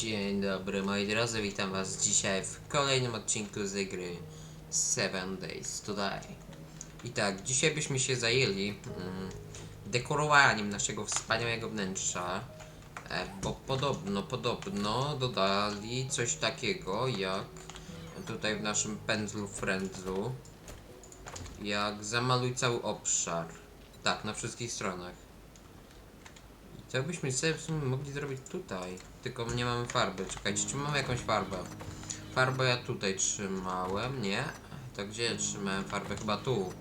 Dzień dobry moi drodzy, witam was dzisiaj w kolejnym odcinku z gry Seven Days Today. I tak, dzisiaj byśmy się zajęli mm, dekorowaniem naszego wspaniałego wnętrza, e, bo podobno, podobno dodali coś takiego jak tutaj w naszym pędzlu frędzlu, jak zamaluj cały obszar. Tak, na wszystkich stronach. To byśmy sobie w sumie mogli zrobić tutaj. Tylko nie mamy farby. Czekajcie, czy mamy jakąś farbę? Farbę ja tutaj trzymałem, nie? To gdzie trzymałem farbę? Chyba tu.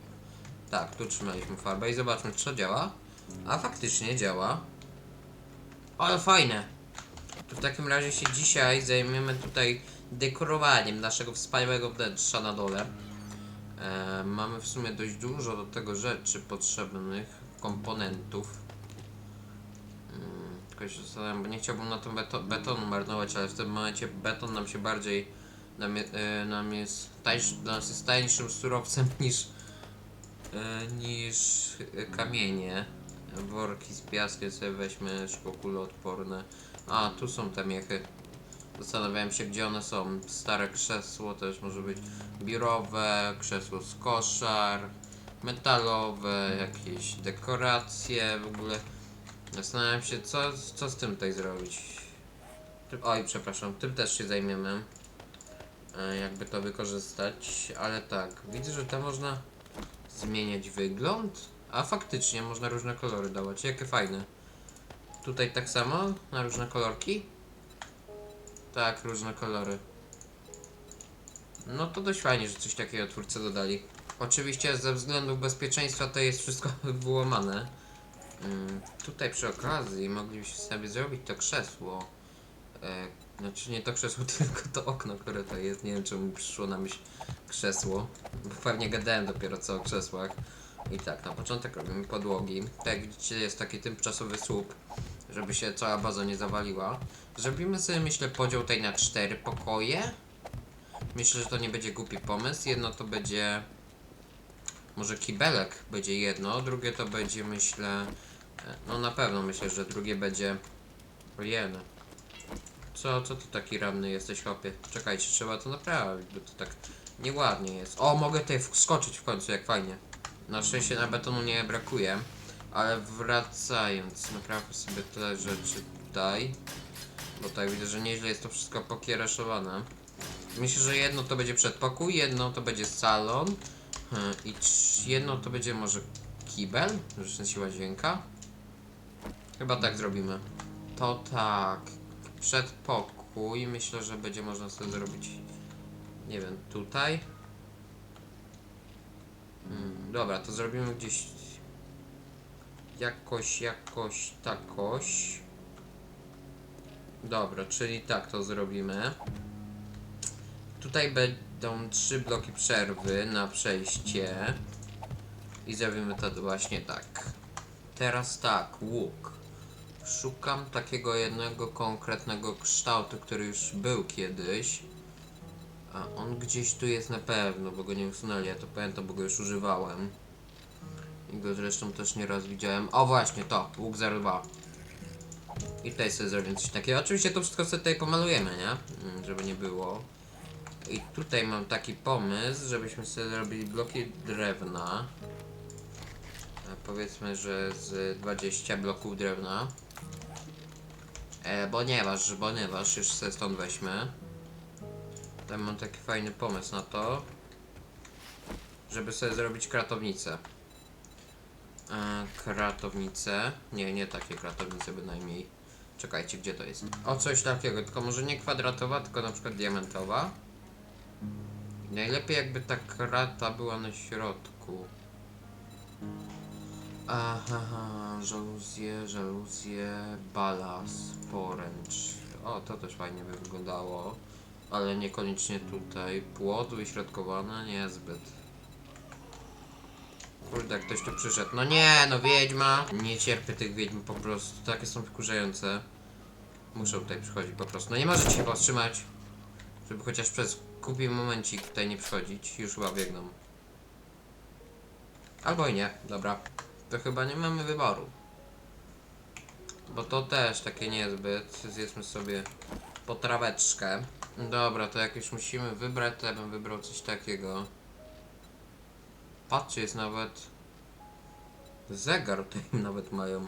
Tak, tu trzymaliśmy farbę i zobaczmy, czy to działa. A faktycznie działa. Ale fajne. To w takim razie się dzisiaj zajmiemy tutaj dekorowaniem naszego wspaniałego wnętrza na dole. E, mamy w sumie dość dużo do tego rzeczy potrzebnych, komponentów. Tylko się zastanawiam, bo nie chciałbym na to beto betonu marnować, ale w tym momencie beton nam się bardziej nam, je, e, nam jest tańszy, dla nas jest tańszym surowcem niż e, niż kamienie. Worki z piaskiem sobie weźmy, szpokuloodporne. A, tu są te miechy. Zastanawiałem się, gdzie one są. Stare krzesło też może być biurowe, krzesło z koszar, metalowe, jakieś dekoracje w ogóle. Zastanawiam się, co, co z tym tutaj zrobić. Tym- Oj, przepraszam, tym też się zajmiemy. E, jakby to wykorzystać, ale tak, widzę, że tam można zmieniać wygląd, a faktycznie można różne kolory dawać. Jakie fajne. Tutaj tak samo, na różne kolorki? Tak, różne kolory. No to dość fajnie, że coś takiego twórcy dodali. Oczywiście ze względów bezpieczeństwa to jest wszystko wyłamane. Mm, tutaj przy okazji moglibyśmy sobie zrobić to krzesło. E, znaczy nie to krzesło, tylko to okno, które to jest. Nie wiem, czemu mi przyszło na myśl krzesło. Bo pewnie gadałem dopiero co o krzesłach. I tak, na początek robimy podłogi. Tak jak widzicie, jest taki tymczasowy słup, żeby się cała baza nie zawaliła. Zrobimy sobie, myślę, podział tutaj na cztery pokoje. Myślę, że to nie będzie głupi pomysł. Jedno to będzie. Może kibelek będzie jedno, drugie to będzie, myślę. E, No na pewno myślę, że drugie będzie. Ojene. Co, co tu taki ranny jesteś, chłopie? Czekajcie, trzeba to naprawić, bo to tak nieładnie jest. O, mogę tutaj wskoczyć w końcu, jak fajnie. Na szczęście na betonu nie brakuje. Ale wracając, naprawmy sobie tyle rzeczy tutaj. Bo tak widzę, że nieźle jest to wszystko pokiereszowane. Myślę, że jedno to będzie przedpokój, jedno to będzie salon. hmm, I jedno to będzie może kibel, w sensie łazienka. Chyba tak zrobimy. To tak. Przedpokój. Myślę, że będzie można sobie zrobić. Nie wiem, tutaj. Hmm, dobra, to zrobimy gdzieś. Jakoś, jakoś, takoś. Dobra, czyli tak to zrobimy. Tutaj będą trzy bloki przerwy na przejście. I zrobimy to właśnie tak. Teraz tak, łuk. Szukam takiego jednego konkretnego kształtu, który już był kiedyś. A on gdzieś tu jest na pewno, bo go nie usunęli. Ja to pamiętam, bo go już używałem. I go zresztą też nieraz widziałem. O właśnie, to, łuk 02. I tutaj sobie zrobię coś takiego. Oczywiście to wszystko sobie tutaj pomalujemy, nie? Mm, Żeby nie było. I tutaj mam taki pomysł, żebyśmy sobie zrobili bloki drewna. E, powiedzmy, że z 20 bloków drewna. E, ponieważ, ponieważ, już sobie stąd weźmy. Tutaj mam taki fajny pomysł na to, żeby sobie zrobić kratownicę. E, kratownicę. Nie, nie takie kratownice bynajmniej. Czekajcie, gdzie to jest? O, coś takiego, tylko może nie kwadratowa, tylko na przykład diamentowa. Najlepiej jakby ta krata była na środku. Aha, żaluzje, żaluzje, balas, poręcz. O, to też fajnie by wyglądało. Ale niekoniecznie tutaj. Płot wyśrodkowane, niezbyt. Kurde, jak ktoś tu przyszedł. No nie, no wiedźma. Nie cierpię tych wiedźm po prostu. Takie są wkurzające. Muszę tutaj przychodzić po prostu. No nie możecie się powstrzymać. Żeby chociaż przez głupi momencik tutaj nie przychodzić. Już chyba biegną. Albo i nie, dobra. To chyba nie mamy wyboru. Bo to też takie niezbyt. Zjedzmy sobie potraweczkę. Dobra, to jak już musimy wybrać, to ja bym wybrał coś takiego. Patrzcie, jest nawet zegar tutaj nawet mają.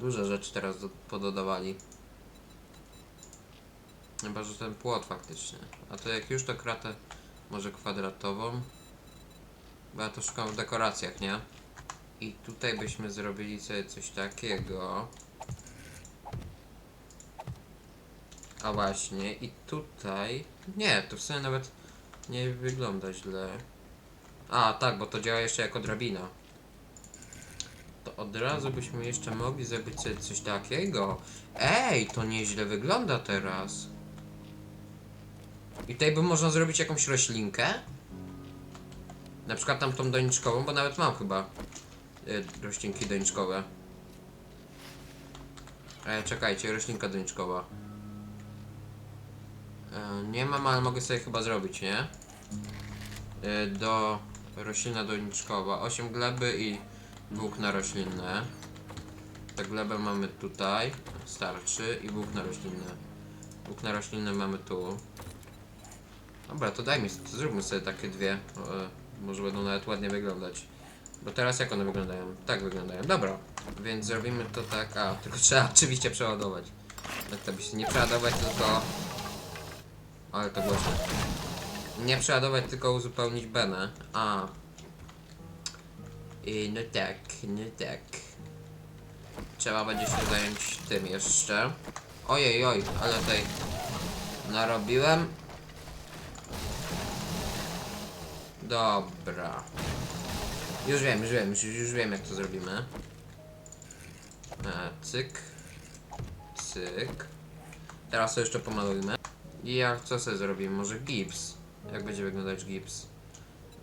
Duże rzeczy teraz do, pododawali. Chyba, że ten płot faktycznie. A to jak już to kratę może kwadratową. Bo ja to szukam w dekoracjach, nie? I tutaj byśmy zrobili sobie coś takiego. A właśnie, i tutaj... Nie, to w sumie nawet nie wygląda źle. A, tak, bo to działa jeszcze jako drabina. To od razu byśmy jeszcze mogli zrobić sobie coś takiego. Ej, to nieźle wygląda teraz. I tutaj by można zrobić jakąś roślinkę. Na przykład tam tą doniczkową, bo nawet mam chyba roślinki doniczkowe. E, czekajcie, roślinka doniczkowa. E, nie mam, ale mogę sobie chyba zrobić, nie? E, do roślina doniczkowa. 8 gleby i włókna roślinne. Te glebę mamy tutaj, starczy, i włókna roślinne. Włókna roślinne mamy tu. Dobra, to dajmy, zróbmy sobie takie dwie. E, może będą nawet ładnie wyglądać. Bo teraz jak one wyglądają? Tak wyglądają. Dobra, więc zrobimy to tak. A, tylko trzeba oczywiście przeładować. Tak to by się nie przeładować, tylko. Ale to głośno. Nie przeładować, tylko uzupełnić benę. A. I no tak, no tak. Trzeba będzie się zająć tym jeszcze. Ojej, oj, ale tutaj narobiłem. Dobra. Już wiem, już wiem, już, już wiem jak to zrobimy. E, cyk. Cyk. Teraz to jeszcze pomalujmy. I jak co sobie zrobimy? Może gips? Jak będzie wyglądać gips?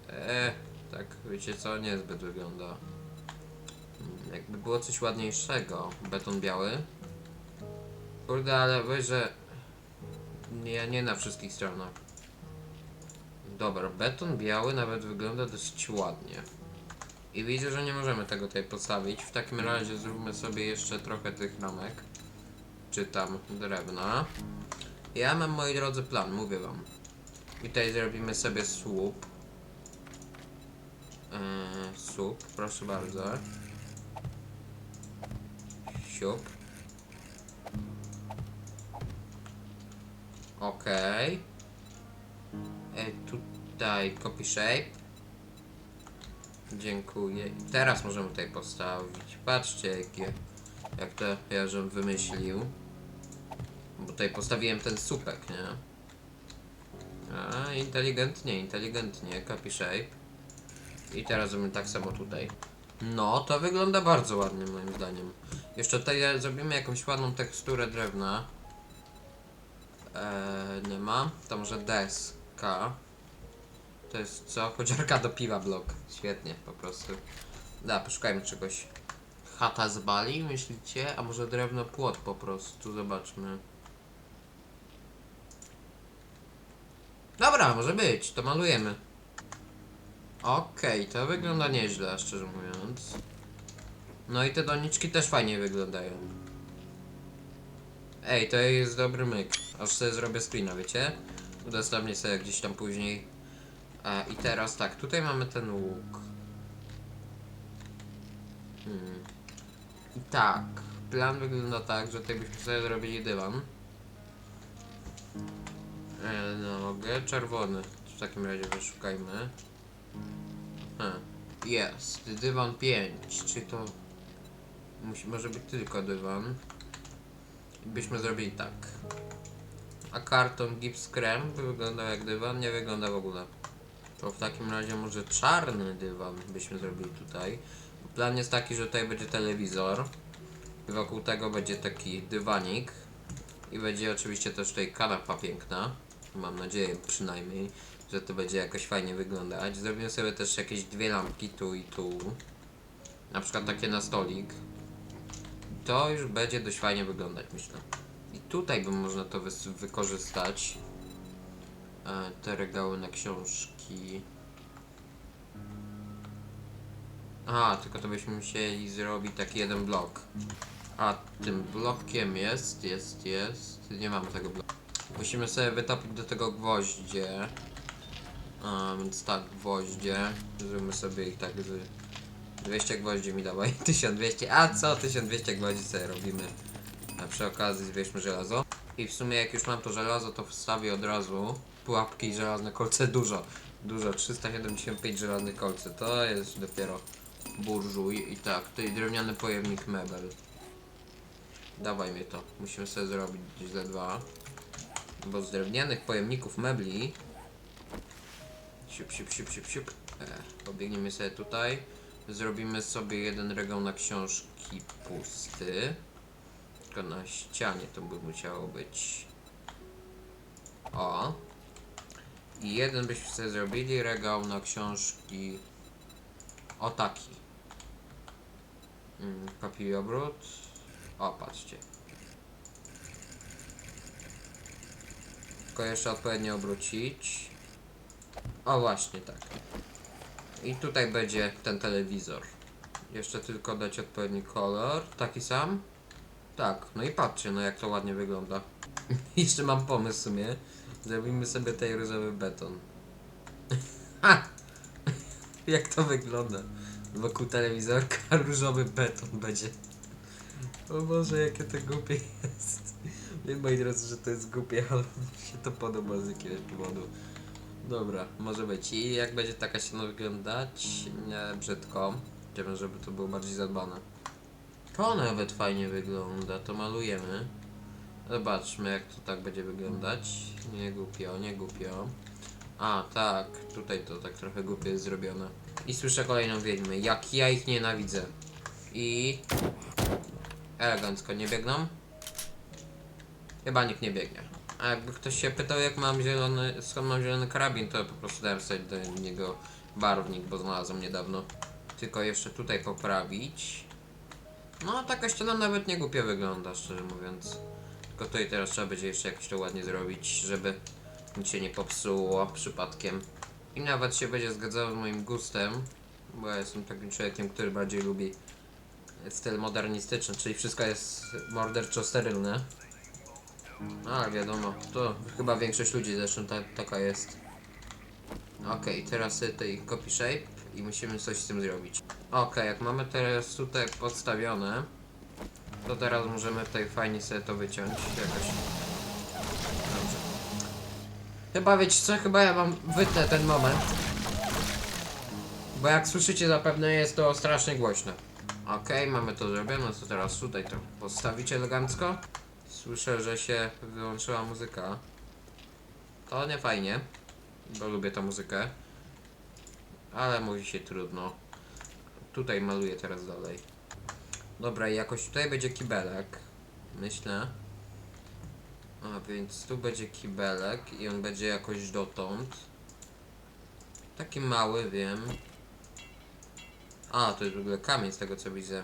Eee, tak, wiecie co? Niezbyt wygląda. Mm, Jakby było coś ładniejszego. Beton biały. Kurde, ale weź, że... Nie, nie na wszystkich stronach. Dobra, beton biały nawet wygląda dosyć ładnie. I widzę, że nie możemy tego tutaj postawić. W takim razie zróbmy sobie jeszcze trochę tych ramek. Czy tam drewna. Ja mam, moi drodzy, plan, mówię wam. I tutaj zrobimy sobie słup. Eee, słup, proszę bardzo. Siup. Okej. E, tutaj copy shape. Dziękuję. I teraz możemy tutaj postawić. Patrzcie, jakie, jak to ja żem wymyślił. Bo tutaj postawiłem ten supek, nie? A, inteligentnie, inteligentnie. Copy shape. I teraz zrobimy tak samo tutaj. No, to wygląda bardzo ładnie moim zdaniem. Jeszcze tutaj zrobimy jakąś ładną teksturę drewna. Eee, nie ma. To może deska. To jest co? Chodziarka do piwa blok. Świetnie, po prostu. Da, poszukajmy czegoś. Chata z Bali, myślicie? A może drewno płot po prostu? Zobaczmy. Dobra, może być, to malujemy. Okej, to wygląda nieźle, szczerze mówiąc. No i te doniczki też fajnie wyglądają. Ej, to jest dobry myk. Aż sobie zrobię screena, wiecie? Udostępnię sobie gdzieś tam później. E, I teraz tak, tutaj mamy ten łuk. Hmm. I tak, plan wygląda tak, że tutaj byśmy sobie zrobili dywan. E, no mogę, czerwony. W takim razie wyszukajmy. Jest, dywan 5. Czy to... Musi, może być tylko dywan. Byśmy zrobili tak. A karton gips krem wyglądał jak dywan, nie wygląda w ogóle. To w takim razie może czarny dywan byśmy zrobili tutaj. Plan jest taki, że tutaj będzie telewizor. I wokół tego będzie taki dywanik. I będzie oczywiście też tutaj kanapa piękna. Mam nadzieję przynajmniej, że to będzie jakoś fajnie wyglądać. Zrobimy sobie też jakieś dwie lampki tu i tu. Na przykład takie na stolik. To już będzie dość fajnie wyglądać, myślę. I tutaj by można to wykorzystać. E, te regały na książki. A, tylko to byśmy musieli zrobić taki jeden blok. A tym blokiem jest, jest, jest. Nie mam tego bloku. Musimy sobie wytopić do tego gwoździe. A, więc tak, gwoździe. Zrobimy sobie ich tak z 200 gwoździ mi dawaj. 1200. A co? 1200 gwoździ sobie robimy. A przy okazji zbierzmy żelazo. I w sumie jak już mam to żelazo, to wstawię od razu pułapki i żelazne kolce dużo. Dużo, 375 żelaznych kolce. To jest dopiero burżuj. I tak, tutaj drewniany pojemnik mebel. Dawaj mi to. Musimy sobie zrobić za dwa. Bo z drewnianych pojemników mebli Siup, siup, siup, siup, siup. E, pobiegniemy sobie tutaj. Zrobimy sobie jeden regał na książki pusty. Tylko na ścianie to by musiało być. O. I jeden byśmy sobie zrobili regał na książki. O taki. Mm, Papierobrót. O, patrzcie. Tylko jeszcze odpowiednio obrócić. O właśnie tak. I tutaj będzie ten telewizor. Jeszcze tylko dać odpowiedni kolor. Taki sam? Tak, no i patrzcie, no jak to ładnie wygląda. Jeszcze mam pomysł w sumie. Zrobimy sobie tutaj różowy beton. Ha! Jak to wygląda? Wokół telewizorka różowy beton będzie. O Boże, jakie to głupie jest. Wiem moi drodzy, że to jest głupie, ale mi się to podoba z jakiegoś powodu. Dobra, może być. I jak będzie taka ściana wyglądać, nie brzydko. Chciałbym, żeby to było bardziej zadbane. To nawet fajnie wygląda, to malujemy. Zobaczmy jak to tak będzie wyglądać. Nie głupio, nie głupio. A, tak, tutaj to tak trochę głupio jest zrobione. I słyszę kolejną wiedźmę. Jak ja ich nienawidzę. I... Elegancko, nie biegną? Chyba nikt nie biegnie. A jakby ktoś się pytał jak mam zielony, skąd mam zielony karabin, to po prostu dałem sobie do niego barwnik, bo znalazłem niedawno. Tylko jeszcze tutaj poprawić. No taka ściana nawet nie głupio wygląda, szczerze mówiąc. Tylko tutaj teraz trzeba będzie jeszcze jakoś to ładnie zrobić, żeby nic się nie popsuło przypadkiem. I nawet się będzie zgadzało z moim gustem, bo ja jestem takim człowiekiem, który bardziej lubi styl modernistyczny, czyli wszystko jest morderczo sterylne. A, wiadomo, to chyba większość ludzi zresztą ta, taka jest. Okej, teraz sobie tutaj copy shape i musimy coś z tym zrobić. Okej, jak mamy teraz tutaj podstawione, to teraz możemy tutaj fajnie sobie to wyciąć jakoś. Dobrze. Chyba wiecie co, chyba ja wam wytnę ten moment. Bo jak słyszycie zapewne jest to strasznie głośne. Okej, mamy to zrobione, to teraz tutaj to postawić elegancko. Słyszę, że się wyłączyła muzyka. To nie fajnie, bo lubię tę muzykę. Ale mówi się trudno. Tutaj maluję teraz dalej. Dobra, i jakoś tutaj będzie kibelek. Myślę. A więc tu będzie kibelek i on będzie jakoś dotąd. Taki mały, wiem. A, to jest w ogóle kamień z tego co widzę.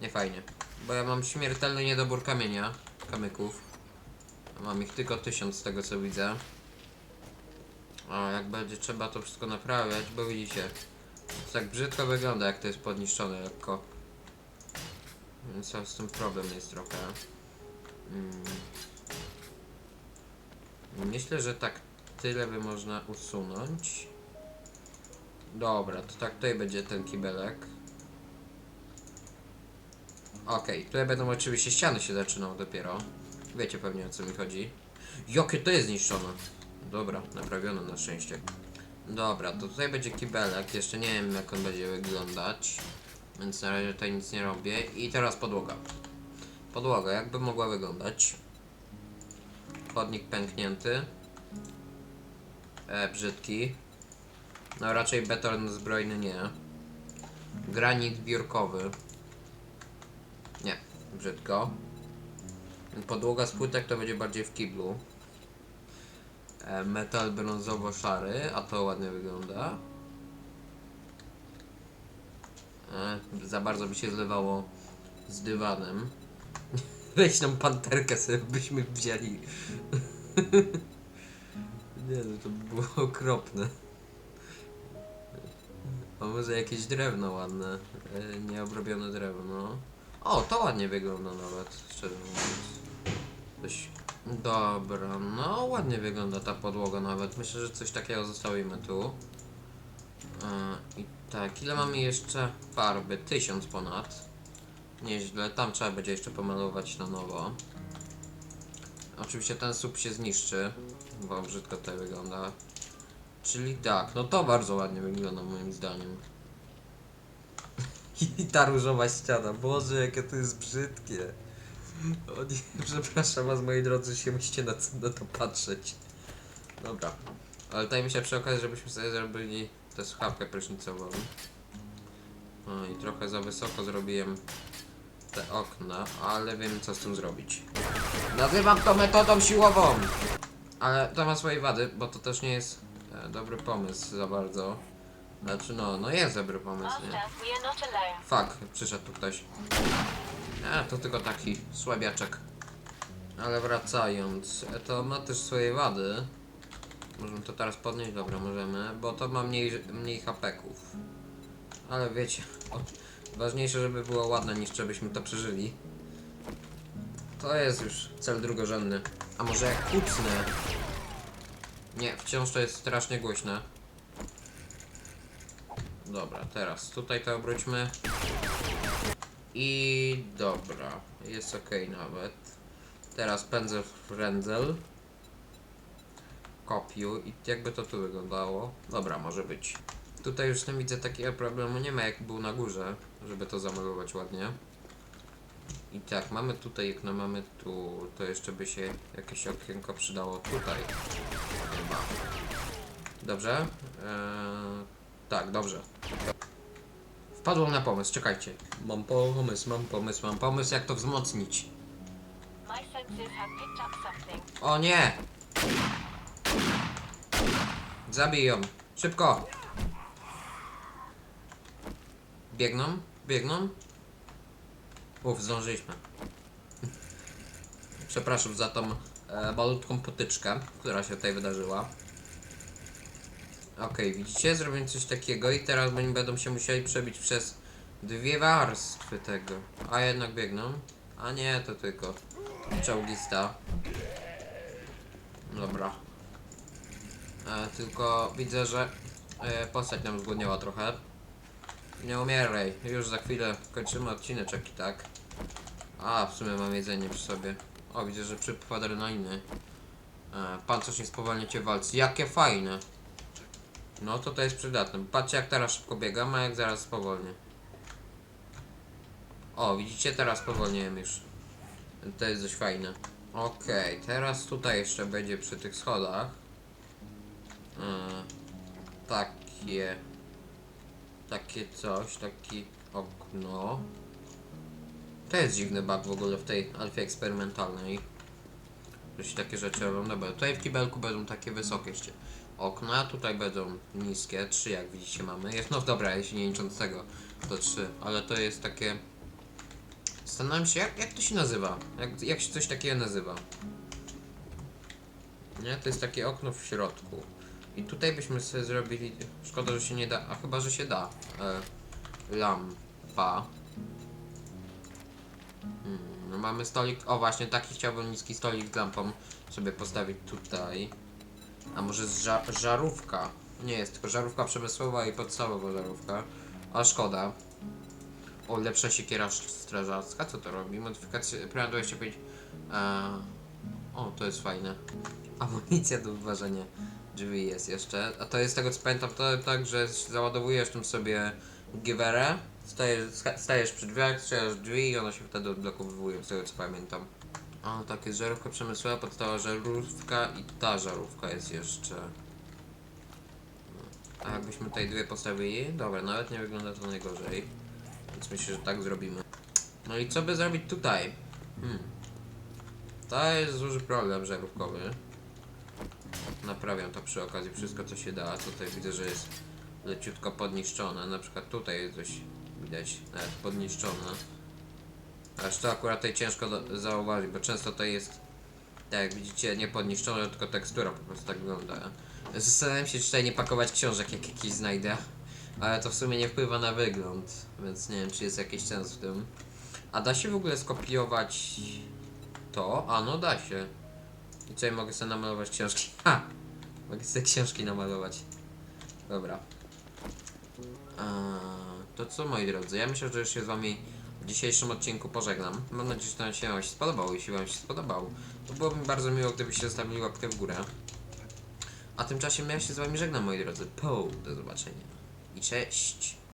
Nie fajnie. Bo ja mam śmiertelny niedobór kamienia, kamyków. Mam ich tylko tysiąc z tego co widzę. A jak będzie trzeba to wszystko naprawiać, bo widzicie, to tak brzydko wygląda jak to jest podniszczone lekko. To z tym problem jest trochę. Mm. Myślę, że tak tyle by można usunąć. Dobra, to tak tutaj będzie ten kibelek. Okej, tutaj będą oczywiście ściany się zaczynał dopiero. Wiecie pewnie o co mi chodzi. Jakie to jest zniszczone? Dobra, naprawione na szczęście. Dobra, to tutaj będzie kibelek. Jeszcze nie wiem jak on będzie wyglądać. Więc na razie tutaj nic nie robię. I teraz podłoga. Podłoga, jakby mogła wyglądać. Chodnik pęknięty. E, brzydki. No raczej beton zbrojny nie. Granit biurkowy. Nie, brzydko. Podłoga z płytek to będzie bardziej w kiblu. E, metal brązowo-szary, a to ładnie wygląda. E, za bardzo by się zlewało z dywanem. Weź nam panterkę sobie byśmy wzięli. Nie no, to by było okropne. A może jakieś drewno ładne, e, nieobrobione drewno. O, to ładnie wygląda nawet, szczerze mówiąc. Coś... Dobra, no ładnie wygląda ta podłoga nawet. Myślę, że coś takiego zostawimy tu. E, I tak, ile mamy jeszcze farby? Tysiąc ponad. Nieźle, tam trzeba będzie jeszcze pomalować na nowo. Oczywiście ten słup się zniszczy, bo brzydko to wygląda. Czyli tak, no to bardzo ładnie wygląda moim zdaniem. I ta różowa ściana, Boże, jakie to jest brzydkie. O nie, przepraszam was moi drodzy, się musicie na, to patrzeć. Dobra, ale tutaj mi się przy okazji, żebyśmy sobie zrobili tę słuchawkę prysznicową. No i trochę za wysoko zrobiłem te okna, ale wiem co z tym zrobić. Nazywam to metodą siłową! Ale to ma swoje wady, bo to też nie jest e, dobry pomysł za bardzo. Znaczy no, no jest dobry pomysł, nie? Fuck, przyszedł tu ktoś. A, to tylko taki słabiaczek. Ale wracając, e, to ma też swoje wady. Możemy to teraz podnieść? Dobra, możemy, bo to ma mniej, mniej hapeków. Ale wiecie, ważniejsze, żeby było ładne niż żebyśmy to przeżyli. To jest już cel drugorzędny. A może jak kucnę? Nie, wciąż to jest strasznie głośne. Dobra, teraz tutaj to obróćmy. I dobra, jest ok nawet. Teraz pędzel w rędzel. Kopiuj i jakby to tu wyglądało. Dobra, może być. Tutaj już nie widzę takiego problemu, nie ma jak był na górze, żeby to zamalować ładnie. I tak, mamy tutaj, jak no mamy tu, to jeszcze by się jakieś okienko przydało tutaj. Chyba. Dobrze? Eee, tak, dobrze. Wpadłem na pomysł, czekajcie. Mam pomysł, mam pomysł, mam pomysł, jak to wzmocnić. O nie! Zabij ją. Szybko! Biegną? Biegną? Uf, zdążyliśmy. Przepraszam za tą e, malutką potyczkę, która się tutaj wydarzyła. Okej, widzicie? Zrobiłem coś takiego i teraz oni będą się musieli przebić przez dwie warstwy tego. A jednak biegną. A nie, to tylko czołgista. Dobra. Tylko widzę, że e, postać nam zgłodniała trochę. Nie umieraj, już za chwilę kończymy odcineczek i tak. A, w sumie mam jedzenie przy sobie. O, widzę, że przypływ adrenaliny. E, pancerz nie spowalnia cię w walce. Jakie fajne. No to to jest przydatne. Patrzcie jak teraz szybko biegam, a jak zaraz spowolnię. O, widzicie, teraz spowolniłem już. To jest dość fajne. Okej, teraz tutaj jeszcze będzie przy tych schodach. E, takie. Takie coś, taki okno. To jest dziwny bug w ogóle w tej alfie eksperymentalnej. Że się takie rzeczy robią. Dobra, tutaj w kibelku będą takie wysokie jeszcze okna, tutaj będą niskie, trzy jak widzicie mamy. Jest, no dobra, jeśli nie licząc tego, to trzy, ale to jest takie... Zastanawiam się, jak, jak to się nazywa? Jak, jak się coś takiego nazywa? Nie, to jest takie okno w środku. I tutaj byśmy sobie zrobili... Szkoda, że się nie da, a chyba, że się da. E, lampa. Hmm, no mamy stolik, o właśnie, taki chciałbym niski stolik z lampą sobie postawić tutaj. A może ża żarówka? Nie jest, tylko żarówka przemysłowa i podstawowa żarówka. A szkoda. O, lepsza siekiera strażacka, co to robi? Modyfikacja, prawie 25. Eee, o, to jest fajne. Amunicja do wyważenia drzwi jest jeszcze. A to jest z tego co pamiętam, to tak, że załadowujesz tym sobie giwerę, stajesz, sta- stajesz przy drzwiach, strzelasz drzwi i one się wtedy odblokowują, z tego co pamiętam. O, tak jest żarówka przemysłowa, podstawowa żarówka i ta żarówka jest jeszcze. A jakbyśmy tutaj dwie postawili? Dobra, nawet nie wygląda to najgorzej. Więc myślę, że tak zrobimy. No i co by zrobić tutaj? Hmm. To jest duży problem żarówkowy. Naprawiam to przy okazji wszystko co się da. Tutaj widzę, że jest leciutko podniszczone. Na przykład tutaj jest coś widać nawet podniszczone. Aż to akurat tutaj ciężko zauważyć, bo często to jest, tak jak widzicie, nie podniszczone, tylko tekstura po prostu tak wygląda. Zastanawiam się, czy tutaj nie pakować książek, jak jakiś znajdę, ale to w sumie nie wpływa na wygląd, więc nie wiem, czy jest jakiś sens w tym. A da się w ogóle skopiować to? A no da się. I ja mogę sobie namalować książki? Ha! Mogę sobie książki namalować. Dobra. To co moi drodzy, ja myślę, że już się z wami w dzisiejszym odcinku pożegnam. Mam nadzieję, że to się wam się spodobało. Jeśli wam się spodobało, to byłoby mi bardzo miło, gdybyście zostawili łapkę w górę. A tymczasem ja się z wami żegnam moi drodzy. Po, do zobaczenia. I cześć.